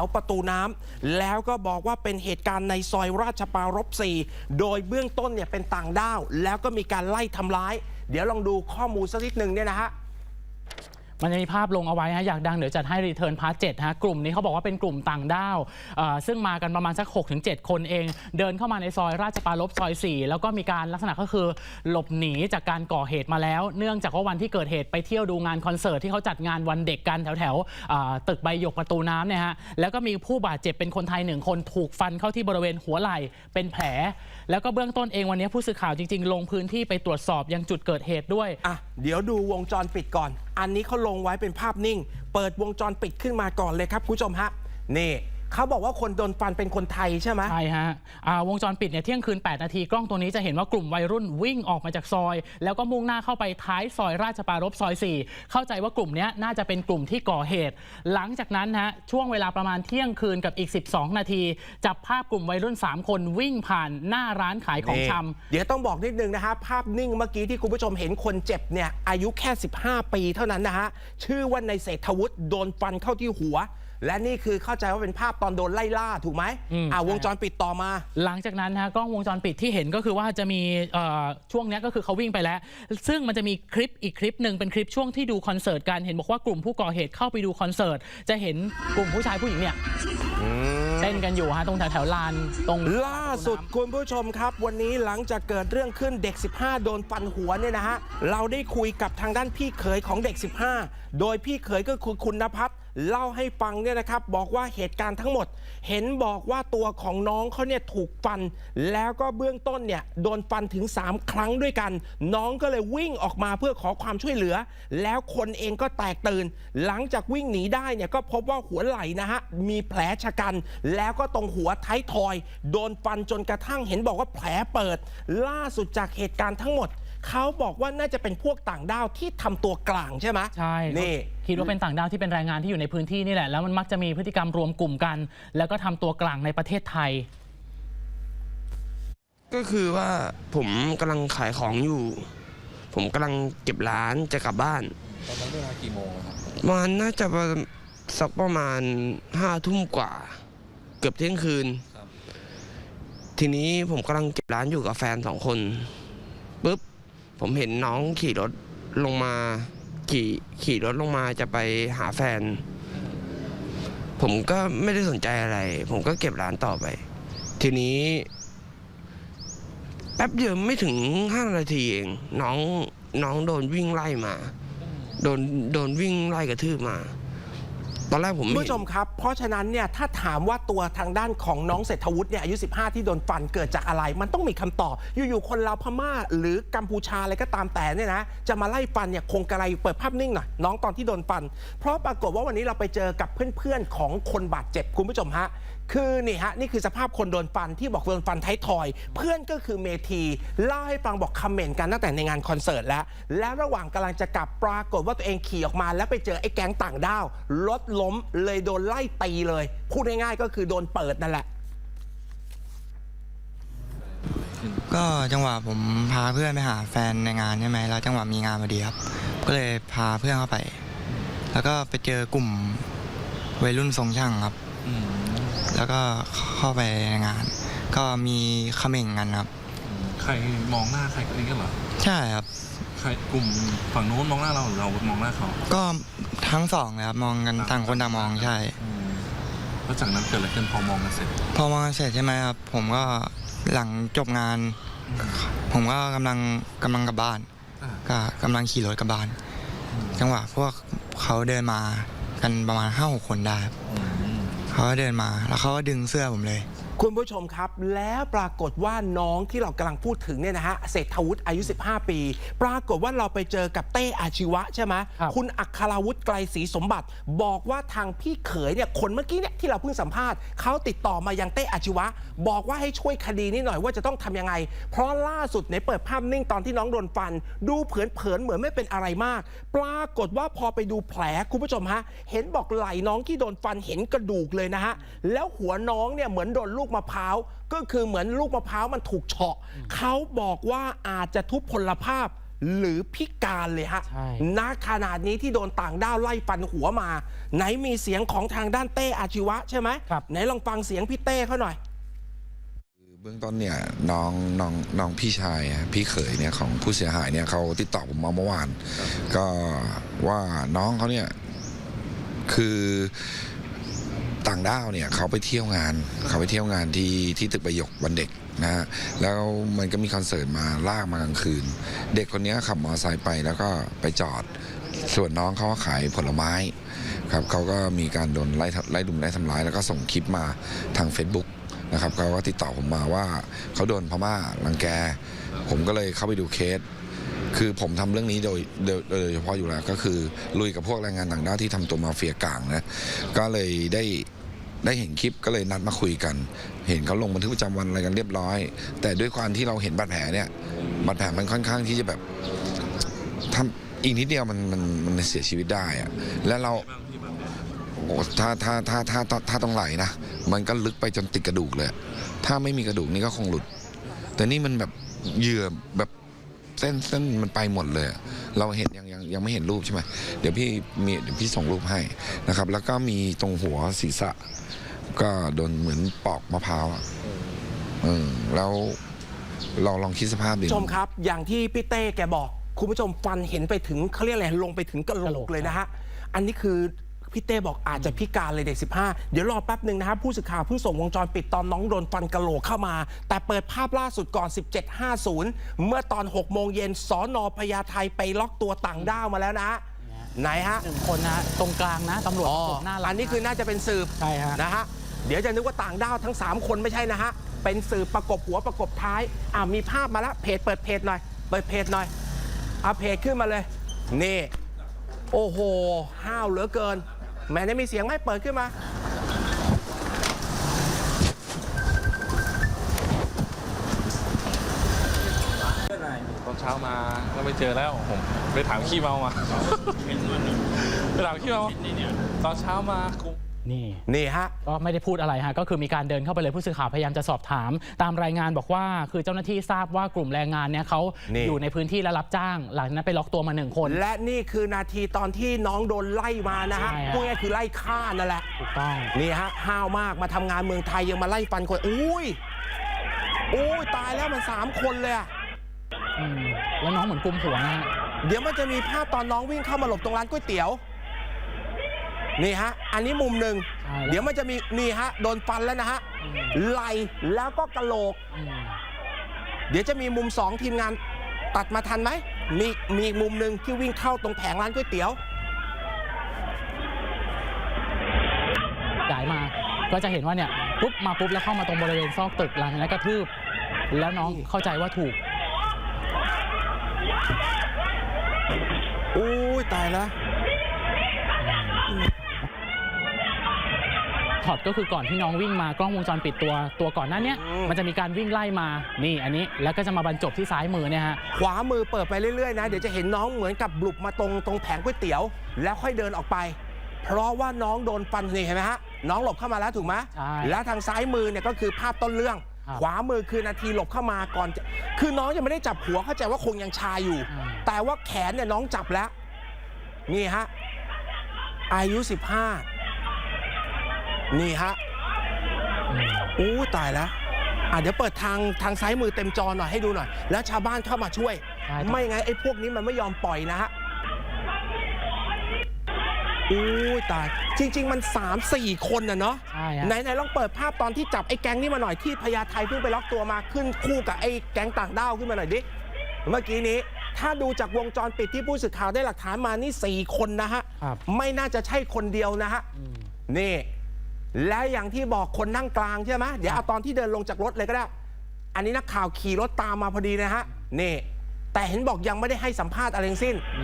วประตูน้ำแล้วก็บอกว่าเป็นเหตุการณ์ในซอยราชปรารบ4โดยเบื้องต้นเนี่ยเป็นต่างด้าว แล้วก็มีการไล่ทำร้าย เดี๋ยวลองดูข้อมูลสักนิดหนึ่งเนี่ยนะฮะ มันจะมีภาพลงเอาไว้ฮะอยากดังเดี๋ยวจัดให้รีเทิร์นพาร์ทเจ็ดฮะกลุ่มนี้เขาบอกว่าเป็นกลุ่มต่างด้าวซึ่งมากันประมาณสัก6-7คนเอง เดินเข้ามาในซอยราชปารบซอย 4 แล้วก็มีการลักษณะก็คือหลบหนีจากการก่อเหตุมาแล้ว เนื่องจากว่าวันที่เกิดเหตุไปเที่ยวดูงานคอนเสิร์ตที่เขาจัดงานวันเด็กกันแถวแถวตึกใบหยกประตูน้ำเนี่ยฮะแล้วก็มีผู้บาดเจ็บเป็นคนไทยหนึ่งคนถูกฟันเข้าที่บริเวณหัวไหล่เป็นแผล แล้วก็เบื้องต้นเองวันนี้ผู้สื่อข่าวจริง ๆ ลงพื้นที่ไปตรวจสอบยังจุดเกิดเหตุด้วย อะ เดี๋ยวดูวงจรปิดก่อน อันนี้เขาลงไว้เป็นภาพนิ่ง เปิดวงจรปิดขึ้นมาก่อนเลยครับคุณผู้ชมฮะนี่ เขาบอกว่าคนโดนฟันเป็นคนไทยใช่ไหมใช่ฮะอ่าวงจรปิดเนี่ยเที่ยงคืน 8 นาทีกล้องตัวนี้จะเห็นว่ากลุ่มวัยรุ่นวิ่งออกมาจากซอย แล้วก็มุ่งหน้าเข้าไปท้ายซอยราชปรารบซอย 4 เข้าใจว่ากลุ่มเนี้ยน่าจะเป็นกลุ่มที่ก่อเหตุ หลังจากนั้นฮะช่วงเวลาประมาณเที่ยงคืนกับอีก 12 นาที จับภาพกลุ่มวัยรุ่น 3 คนวิ่งผ่านหน้าร้านขายของชำนี่เดี๋ยวต้องบอกนิดนึงนะฮะภาพนิ่งเมื่อกี้ที่คุณผู้ชมเห็นคนเจ็บเนี่ยอายุแค่ 15 ปีเท่านั้นนะฮะชื่อว่าในเศรษฐวุฒิโดนฟันเข้าที่หัว และนี่คือเข้าใจว่าเป็นภาพตอนโดนไล่ล่าถูกไหมอืม อ่าวงใช่จรปิดต่อมา หลังจากนั้นนะฮะกล้องวงจรปิดที่เห็นก็คือว่าจะมีเอ่อช่วงเนี้ยก็คือเขาวิ่งไปแล้ว ซึ่งมันจะมีคลิปอีกคลิปหนึ่งเป็นคลิปช่วงที่ดูคอนเสิร์ตกันเห็นบอกว่ากลุ่มผู้ก่อเหตุเข้าไปดูคอนเสิร์ต จะเห็นกลุ่มผู้ชายผู้หญิงเนี่ยเต้นกันอยู่ฮะตรงแถวแถวๆลานตรง ล่าสุดคุณผู้ชมครับ วันนี้หลังจากเกิดเรื่องขึ้นเด็ก 15 โดนฟันหัวเนี่ยนะฮะ เราได้คุยกับทางด้านพี่เขยของเด็ก 15 โดยพี่เขยก็คือคุณนภัส เล่าให้ฟังเนี่ยนะครับบอกว่าเหตุการณ์ทั้งหมด เห็นบอกว่าตัวของน้องเขาเนี่ยถูกฟัน แล้วก็เบื้องต้นเนี่ยโดนฟันถึง 3 ครั้งด้วยกัน น้องก็เลยวิ่งออกมาเพื่อขอความช่วยเหลือ แล้วคนเองก็แตกตื่น หลังจากวิ่งหนีได้เนี่ยก็พบว่าหัวไหล่นะฮะมีแผลชะกัน แล้วก็ตรงหัวท้ายทอย โดนฟันจนกระทั่งเห็นบอกว่าแผลเปิด ล่าสุดจากเหตุการณ์ทั้งหมด เขาบอกว่าน่าจะเป็นพวกต่างด้าวที่ทำตัวกลางใช่ไหมใช่นี่ คิดว่าเป็นต่างด้าวที่เป็นแรงงานที่อยู่ในพื้นที่นี่แหละ แล้วมันมักจะมีพฤติกรรมรวมกลุ่มกัน แล้วก็ทำตัวกลางในประเทศไทย ก็คือว่าผมกำลังขายของอยู่ ผมกำลังเก็บร้านจะกลับบ้านตอนนั้นเวลากี่โมงอะครับมันน่าจะประสักประมาณห้าทุ่มกว่า เกือบเที่ยงคืนครับทีนี้ผมกำลังเก็บร้านอยู่กับแฟนสองคนปุ๊บ ผมเห็นน้องขี่รถลงมาขี่ขี่รถลงมาจะไปหาแฟน ผมก็ไม่ได้สนใจอะไร ผมก็เก็บร้านต่อไป ทีนี้ แป๊บเดียวไม่ถึงห้านาทีเอง น้องน้องโดนวิ่งไล่มา โดนโดนวิ่งไล่กระทืบมา ตอนแรกผมคุณไม่ผู้ชมครับ เพราะฉะนั้นเนี่ยถ้าถามว่าตัวทางด้านของน้องเศรษฐวุฒิเนี่ยอายุ 15 ที่โดนฟันเกิดจากอะไร มันต้องมีคำตอบ อยู่ๆคนลาวพม่า หรือกัมพูชาอะไรก็ตามแต่เนี่ยนะจะมาไล่ฟันเนี่ยคงกระไรเปิดภาพนิ่งหน่อยน้องตอนที่โดนฟัน เพราะปรากฏว่าวันนี้เราไปเจอกับเพื่อนๆของคนบาดเจ็บคุณผู้ชมฮะ คือนี่ฮะนี่คือสภาพคนโดนฟันที่บอกโดนฟันท้ายทอย เพื่อนก็คือเมทีเล่าให้ฟังบอกคอมเมนต์กันตั้งแต่ในงานคอนเสิร์ตแล้ว และระหว่างกำลังจะกลับปรากฏว่าตัวเองขี่ออกมา แล้วไปเจอไอ้แก๊งต่างด้าวรถล้มเลยโดนไล่ตีเลย พูดง่ายๆก็คือโดนเปิดนั่นแหละ ก็จังหวะผมพาเพื่อนไปหาแฟนในงานใช่ไหมแล้วจังหวะมีงานพอดีครับ ก็เลยพาเพื่อนเข้าไป แล้วก็ไปเจอกลุ่มวัยรุ่นทรงช่างครับ แล้วก็เข้าไปในงาน ก็มีเขม่งกันครับ ใครมองหน้าใครกันเหรอ ใช่ครับ ใครกลุ่มฝั่งโน้นมองหน้าเราหรือเรามองหน้าเขา ก็ทั้งสองเลยครับมองกันต่างคนต่างมองใช่อืมแล้วจากนั้นเกิดอะไรขึ้นพอมองกันเสร็จ พอมองกันเสร็จใช่ไหมครับ ผมก็หลังจบงาน ผมก็กำลังกำลังกลับบ้านอ่าก็กำลังขี่รถกลับบ้าน จังหวะพวกเขาเดินมากันประมาณห้าหกคนได้ครับอืม เขาก็เดินมาแล้วเขาก็ดึงเสื้อผมเลย คุณผู้ชมครับ แล้วปรากฏว่าน้องที่เรากำลังพูดถึงเนี่ยนะฮะเศรษฐวุฒิอายุ 15 ปี ปรากฏว่าเราไปเจอกับเต้อาชีวะใช่ไหมครับคุณอัคราวุฒิไกลศรีสมบัติ บอกว่าทางพี่เขยเนี่ยคนเมื่อกี้เนี่ยที่เราเพิ่งสัมภาษณ์เขาติดต่อมายังเต้อาชีวะ บอกว่าให้ช่วยคดีนี้หน่อยว่าจะต้องทำยังไง เพราะล่าสุดในเปิดภาพนิ่งตอนที่น้องโดนฟัน ดูเผินๆเหมือนไม่เป็นอะไรมาก ปรากฏว่าพอไปดูแผลคุณผู้ชมฮะเห็นบอกไหล่น้องที่โดนฟันเห็นกระดูกเลยนะฮะแล้วหัวน้องเนี่ยเหมือนโดนลูกมะพร้าวก็คือเหมือนลูกมะพร้าวมันถูกเฉาะเขาบอกว่าอาจจะทุพพลภาพหรือพิการเลยฮะ ใช่ ณ ขนาดนี้ที่โดนต่างด้าวไล่ฟันหัวมา ไหนมีเสียงของทางด้านเต้อาชีวะใช่ไหม ครับ ไหนลองฟังเสียงพี่เต้เขาหน่อย เบื้องต้นเนี่ยน้องน้องน้องพี่ชายอะพี่เขยเนี่ยของผู้เสียหายเนี่ยเขาติดต่อผมมาเมื่อวาน ก็ว่าน้องเขาเนี่ยคือ ต่างด้าวเนี่ยเขาไปเที่ยวงาน เขาไปเที่ยวงานที่ที่ตึกประยกวันเด็กนะฮะแล้วมันก็มีคอนเสิร์ตมาลากมากลางคืน เด็กคนเนี้ยขับมอเตอร์ไซค์ไปแล้วก็ไปจอด ส่วนน้องเขาขายผลไม้ครับเขาก็มีการโดนไล่ไล่ดุมไล่ทำร้าย แล้วก็ส่งคลิปมาทาง Facebook นะครับเขาก็ติดต่อผมมาว่าเขาโดนพม่ารังแก ผมก็เลยเข้าไปดูเคส คือผมทำเรื่องนี้โดยโดยเฉพาะอยู่แล้วก็คือลุยกับพวกแรงงานต่างด้าวที่ทำตัวมาเฟียกลางนะก็เลยได้ ได้เห็นคลิปก็เลยนัดมาคุยกัน เห็นเขาลงบันทึกประจำวันอะไรกันเรียบร้อย แต่ด้วยความที่เราเห็นบาดแผลเนี่ยบาดแผลมันค่อนข้างที่จะแบบทำอีกนิดเดียวมันมันมันเสียชีวิตได้อะแล้วเราโอ้ถ้าถ้าถ้าถ้าถ้าถ้าต้องไหลนะมันก็ลึกไปจนติดกระดูกเลย ถ้าไม่มีกระดูกนี่ก็คงหลุด แต่นี่มันแบบเหยื่อแบบเส้นเส้นมันไปหมดเลย เราเห็นยังยัง ยังไม่เห็นรูปใช่ไหมเดี๋ยวพี่มีเดี๋ยวพี่ส่งรูปให้นะครับ แล้วก็มีตรงหัวศีรษะ ก็โดนเหมือนปอกมะพร้าวอะเออแล้วเราลองคิดสภาพดิ ผู้ชมครับ อย่างที่พี่เต้แกบอก คุณผู้ชมฟันเห็นไปถึงเขาเรียกอะไรลงไปถึงกระโหลกะโหลกกเลยนะฮะ อันนี้คือ พี่เต้บอกอาจจะพิการเลยเด็ก 15 เดี๋ยวรอแป๊บหนึ่งนะครับผู้สื่อข่าวเพิ่งส่งวงจรปิดตอนน้องโดนฟันกระโหลกเข้ามา แต่เปิดภาพล่าสุดก่อน 1750 เมื่อตอน 6 โมงเย็นสอนอพญาไทไปล็อกตัวต่างด้าวมาแล้วนะฮะไหนฮะหนึ่งคนนะ ตรงกลางนะตำรวจอ๋อประกบหน้าหลังอันนี้คือน่าจะเป็นสืบใช่ฮะ นะฮะเดี๋ยวจะนึกว่าต่างด้าวทั้ง 3 คนไม่ใช่นะฮะเป็นสืบประกบหัวประกบท้ายอ่ามีภาพมาแล้วเพจเปิดเพจหน่อย เปิดเพจหน่อยเอาเพจขึ้นมาเลยนี่ โอ้โห ห้าวเหลือเกิน แม่ได้มีเสียงไหมเปิดขึ้นมา ตอนเช้ามาก็ไปเจอแล้วผมไปถามขี้เมามา ไปถามขี้เมาตอนเช้ามากู นี่นี่ฮะก็ไม่ได้พูดอะไรฮะก็คือมีการเดินเข้าไปเลยผู้สื่อข่าวพยายามจะสอบถาม ตามรายงานบอกว่า คือเจ้าหน้าที่ทราบว่ากลุ่มแรงงานเนี่ยเขานนี่อยู่ในพื้นที่และรับจ้าง หลังจากนั้นไปล็อกตัวมาหนึ่งคน และนี่คือนาทีตอนที่น้องโดนไล่มานะฮะใช่ฮะพูดง่ายๆคือไล่ฆ่านั่นแหละถูกต้องนี่ฮะห้าวมากมาทำงานเมืองไทยยังมาไล่ฟันคนอุ้ยอุ้ยตายแล้วมันสามคนเลยอะอืมแล้วน้องเหมือนกุมหัวนะฮะเดี๋ยวมันจะมีภาพตอนน้องวิ่งเข้ามาหลบตรงร้านก๋วยเตี๋ยว นี่ฮะ อันนี้มุมหนึ่ง ใช่แล้ว เดี๋ยวมันจะมีนี่ฮะ โดนฟันแล้วนะฮะ อืมไหลแล้วก็กระโหลก อืมเดี๋ยวจะมีมุมสองทีมงานตัดมาทันไหม มีมีอีกมุมหนึ่งที่วิ่งเข้าตรงแผงร้านก๋วยเตี๋ยวย้ายมาก็จะเห็นว่าเนี่ยปุ๊บมาปุ๊บแล้วเข้ามาตรงบริเวณซอกตึกหลังจากนั้นกระทืบ แล้วน้องเข้าใจว่าถูก อุ้ยตายแล้ว ช็อตก็คือก่อนที่น้องวิ่งมากล้องวงจรปิดตัวตัวก่อนหน้าเนี้ยอืมมันจะมีการวิ่งไล่มานี่อันนี้แล้วก็จะมาบรรจบที่ซ้ายมือเนี่ยฮะขวามือเปิดไปเรื่อยๆนะเดี๋ยวจะเห็นน้องเหมือนกับบุบมาตรงตรงแผงก๋วยเตี๋ยว แล้วค่อยเดินออกไป เพราะว่าน้องโดนฟันนี่เห็นไหมฮะน้องหลบเข้ามาแล้วถูกไหมใช่แล้วทางซ้ายมือเนี่ยก็คือภาพต้นเรื่องครับขวามือคือนาทีหลบเข้ามาก่อนจะคือน้องยังไม่ได้จับหัวเข้าใจว่าคงยังชาอยู่อืมแต่ว่าแขนเนี่ยน้องจับแล้ว นี่ฮะ อายุ 15 นี่ฮะอืมอู้ตายแล้วอะเดี๋ยวเปิดทางทางซ้ายมือเต็มจอหน่อยให้ดูหน่อย แล้วชาวบ้านเข้ามาช่วย ใช่ครับ ไม่งั้นไอ้พวกนี้มันไม่ยอมปล่อยนะฮะอู้ตาย จริง ๆ มัน 3 4 คนนะเนาะ ใช่ฮะ ไหนไหนลองเปิดภาพตอนที่จับไอ้แก๊งนี่มาหน่อยที่พญาไทเพิ่งไปล็อกตัวมาขึ้นคู่กับไอ้แก๊งต่างด้าวขึ้นมาหน่อยดิ เมื่อกี้นี้ ถ้าดูจากวงจรปิดที่ผู้สื่อข่าวได้หลักฐานมานี่ 4 คนนะฮะ ครับ ไม่น่าจะใช่คนเดียวนะฮะ อืม นี่ และอย่างที่บอกคนนั่งกลางใช่ไหมเดี๋ยวเอาตอนที่เดินลงจากรถเลยก็ได้ อันนี้นักข่าวขี่รถตามมาพอดีนะฮะนี่แต่เห็นบอกยังไม่ได้ให้สัมภาษณ์อะไรทั้งสิ้น